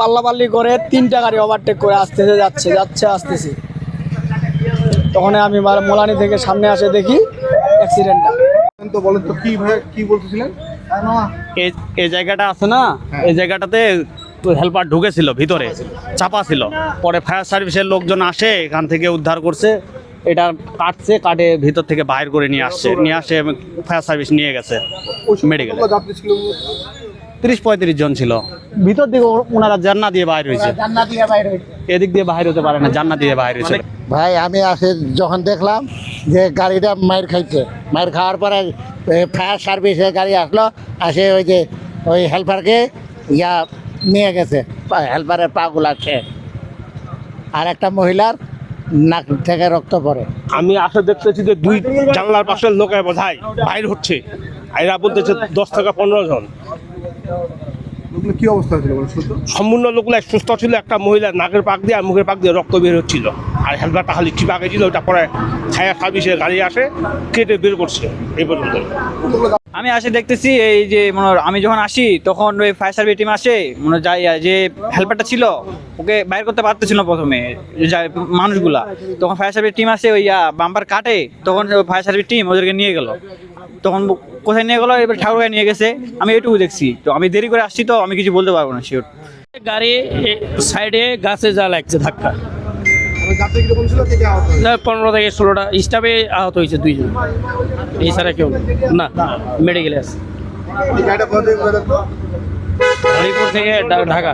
পাল্লাপাল্লি করে তিনটা গাড়ি ওভারটেক করে আসতেছে যাচ্ছে যাচ্ছে আসতেছে। তখন আমি মোলানি থেকে সামনে আসে দেখি অ্যাক্সিডেন্টটা তো বলেন তো কি কি বলতেছিলেন? এই এই জায়গাটা আছে না? এই জায়গাটাতে হেল্পার ঢুকেছিল ভিতরে। চাপা ছিল। পরে ফায়ার সার্ভিসের লোকজন আসে এখান থেকে উদ্ধার করছে। এটা কাটছে কাটে ভিতর থেকে বাইর করে নিয়ে আসছে। নিয়ে আসে ফায়ার সার্ভিস নিয়ে গেছে মেডিকেল তিরিশ পঁয়ত্রিশ জন ছিল। ভিতর দিকে ওনারা জান্না দিয়ে বাইর হয়েছে। এদিক দিয়ে বাইর হতে পারে না জান্না দিয়ে বাইর হয়েছে। ভাই আমি আসে যখন দেখলাম যে গাড়িটা মায়ের খাইছে। মায়ের খাওয়ার পরে ফায়ার সার্ভিসের গাড়ি আসলো আসে ওই যে ওই হেল্পারকে ইয়া নিয়ে গেছে। হেল্পারের পা গুলাচ্ছে। আর একটা মহিলার নাক থেকে রক্ত পড়ে। আমি আসলে দেখতেছি যে দুই জানলার পাশের লোকে বোঝায় বাইর হচ্ছে। এরা বলতেছে দশ থেকে পনেরো জন। লোকগুলো কি অবস্থা ছিল সম্পূর্ণ লোকগুলো সুস্থ ছিল, একটা মহিলা নাকের পাক দিয়ে আর মুখের পাক দিয়ে রক্ত বের হচ্ছিল। আর হেলমেটটা খালি চিপা ছিল ওটা পরে ছায়া সার্ভিসের গাড়ি আসে, কেটে বের করছে, এই পর্যন্ত। আমি আসে দেখতেছি এই যে মনে আমি যখন আসি, তখন ওই ফায়ার সার্ভিস টিম আসে, মনে যাই যে হেল্পারটা ছিল, ওকে বাইর করতে পারতেছিল প্রথমে মানুষগুলা। তখন ফায়ার সার্ভিস টিম আসে, ওই বাম্পার কাটে, তখন ফায়ার সার্ভিস টিম ওদেরকে নিয়ে গেল। তখন কোথায় নিয়ে গেলো? এবার ঠাকুরগাঁয় নিয়ে গেছে। আমি এটুকু দেখছি। তো আমি দেরি করে আসছি, তো আমি কিছু বলতে পারব না শিওর গাড়ি সাইডে গাছে যা লাগছে ধাক্কা। পনেরো থেকে ষোলোটা স্টাফে আহত হয়েছে দুইজন। এছাড়া কেউ না। মেডিকেলে আছে? হরিপুর থেকে ঢাকা।